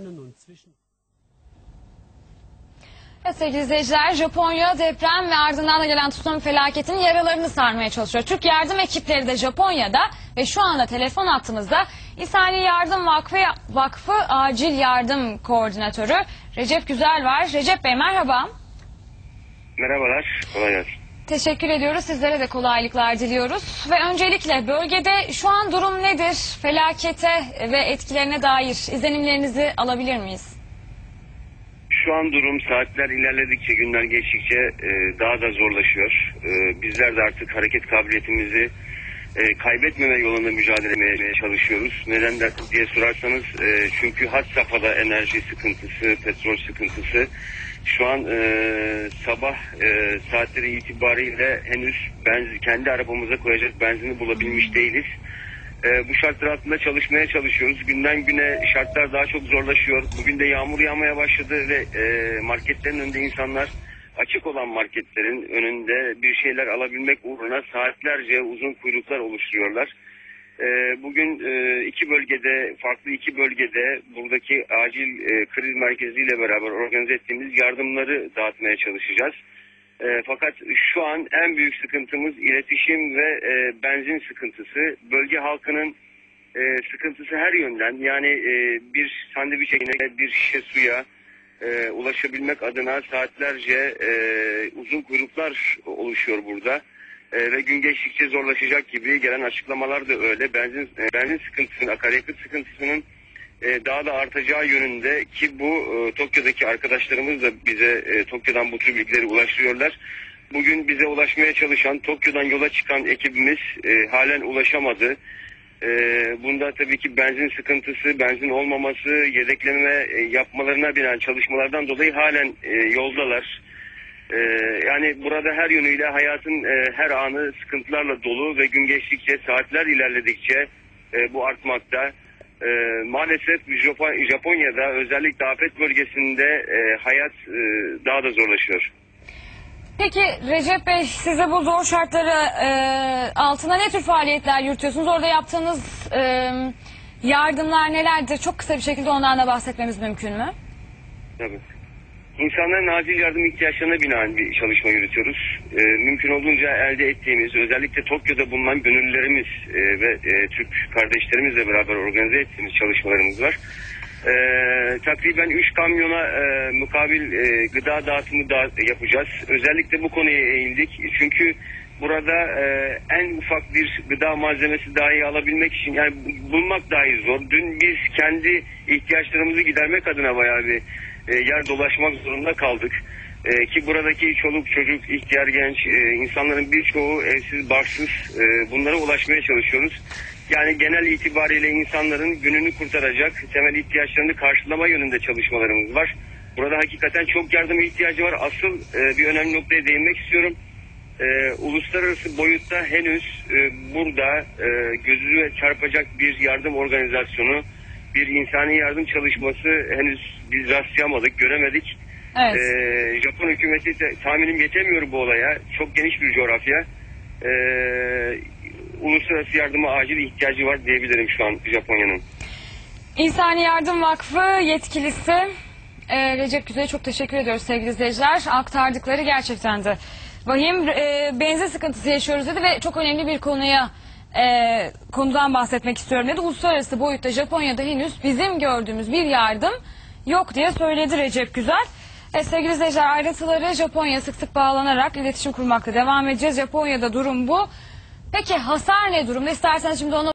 Ahnen und zwischen Evet sevgili izleyiciler, Japonya deprem ve ardından da gelen tsunami felaketinin yaralarını sarmaya çalışıyor. Türk yardım ekipleri de Japonya'da ve şu anda telefon hattımızda İnsani Yardım Vakfı, Vakfı Acil Yardım Koordinatörü Recep Güzel var. Recep Bey merhaba. Merhabalar, kolay gelsin. Teşekkür ediyoruz. Sizlere de kolaylıklar diliyoruz. Ve öncelikle bölgede şu an durum nedir? Felakete ve etkilerine dair izlenimlerinizi alabilir miyiz? Şu an durum saatler ilerledikçe, günler geçtikçe e, daha da zorlaşıyor. E, bizler de artık hareket kabiliyetimizi e, kaybetmeme yolunda mücadele etmeye çalışıyoruz. Neden de diye sorarsanız e, çünkü had safhada enerji sıkıntısı, petrol sıkıntısı. Şu an e, sabah e, saatleri itibariyle henüz benzin, kendi arabamıza koyacak benzini bulabilmiş değiliz. E, bu şartlar altında çalışmaya çalışıyoruz. Günden güne şartlar daha çok zorlaşıyor. Bugün de yağmur yağmaya başladı ve e, marketlerin önünde insanlar açık olan marketlerin önünde bir şeyler alabilmek uğruna saatlerce uzun kuyruklar oluşturuyorlar. E, bugün e, iki bölgede, farklı iki bölgede buradaki acil e, kriz merkeziyle beraber organize ettiğimiz yardımları dağıtmaya çalışacağız. E, fakat şu an en büyük sıkıntımız iletişim ve e, benzin sıkıntısı. Bölge halkının sıkıntısı her yönden. Yani bir sandviç ekmeğine, bir şişe suya e, ulaşabilmek adına saatlerce e, uzun kuyruklar oluşuyor burada. E, ve gün geçtikçe zorlaşacak gibi gelen açıklamalar da öyle. Benzin e, benzin sıkıntısının, akaryakıt sıkıntısının e, daha da artacağı yönünde ki bu e, Tokyo'daki arkadaşlarımız da bize e, Tokyo'dan bu tür bilgileri ulaştırıyorlar. Bugün bize ulaşmaya çalışan Tokyo'dan yola çıkan ekibimiz e, halen ulaşamadı. E, bunda tabii ki benzin sıkıntısı, benzin olmaması, yedekleme e, yapmalarına binen çalışmalardan dolayı halen e, yoldalar. E, yani burada her yönüyle hayatın e, her anı sıkıntılarla dolu ve gün geçtikçe, saatler ilerledikçe e, bu artmakta. E, maalesef Japo- Japonya'da özellikle afet bölgesinde e, hayat e, daha da zorlaşıyor. Peki Recep Bey size bu zor şartları e, altına ne tür faaliyetler yürütüyorsunuz? Orada yaptığınız e, yardımlar nelerdir? Çok kısa bir şekilde ondan da bahsetmemiz mümkün mü? Tabii. İnsanların acil yardım ihtiyaçlarına binaen bir çalışma yürütüyoruz. Ee, mümkün olduğunca elde ettiğimiz, özellikle Tokyo'da bulunan gönüllülerimiz e, ve e, Türk kardeşlerimizle beraber organize ettiğimiz çalışmalarımız var. Ee, takriben 3 kamyona e, mukabil e, gıda dağıtımı da yapacağız. Özellikle bu konuya eğildik. Çünkü burada e, en ufak bir gıda malzemesi dahi alabilmek için yani bulmak dahi zor. Dün biz kendi ihtiyaçlarımızı gidermek adına bayağı bir e, yer dolaşmak zorunda kaldık. E, ki buradaki çoluk çocuk, ihtiyar genç e, insanların birçoğu evsiz, barksız e, bunlara ulaşmaya çalışıyoruz. Yani genel itibariyle insanların gününü kurtaracak temel ihtiyaçlarını karşılama yönünde çalışmalarımız var. Burada hakikaten çok yardıma ihtiyacı var. Asıl e, bir önemli noktaya değinmek istiyorum. E, uluslararası boyutta henüz e, burada e, gözüne çarpacak bir yardım organizasyonu, bir insani yardım çalışması henüz biz rastlayamadık, göremedik. Evet. Ee, Japon hükümeti de, tahminim yetemiyor bu olaya. Çok geniş bir coğrafya. Ee, uluslararası yardıma acil ihtiyacı var diyebilirim şu an Japonya'nın. İnsani Yardım Vakfı yetkilisi e, Recep Güzel'e çok teşekkür ediyoruz sevgili izleyiciler. Aktardıkları gerçekten de vahim. E, benzin sıkıntısı yaşıyoruz dedi ve çok önemli bir konuya e, konudan bahsetmek istiyorum dedi. Uluslararası boyutta Japonya'da henüz bizim gördüğümüz bir yardım yok diye söyledi Recep Güzel. E, sevgili izleyiciler ayrıntıları Japonya sık sık bağlanarak iletişim kurmakta devam edeceğiz. Japonya'da durum bu. Peki hasar ne durumda? İsterseniz şimdi ona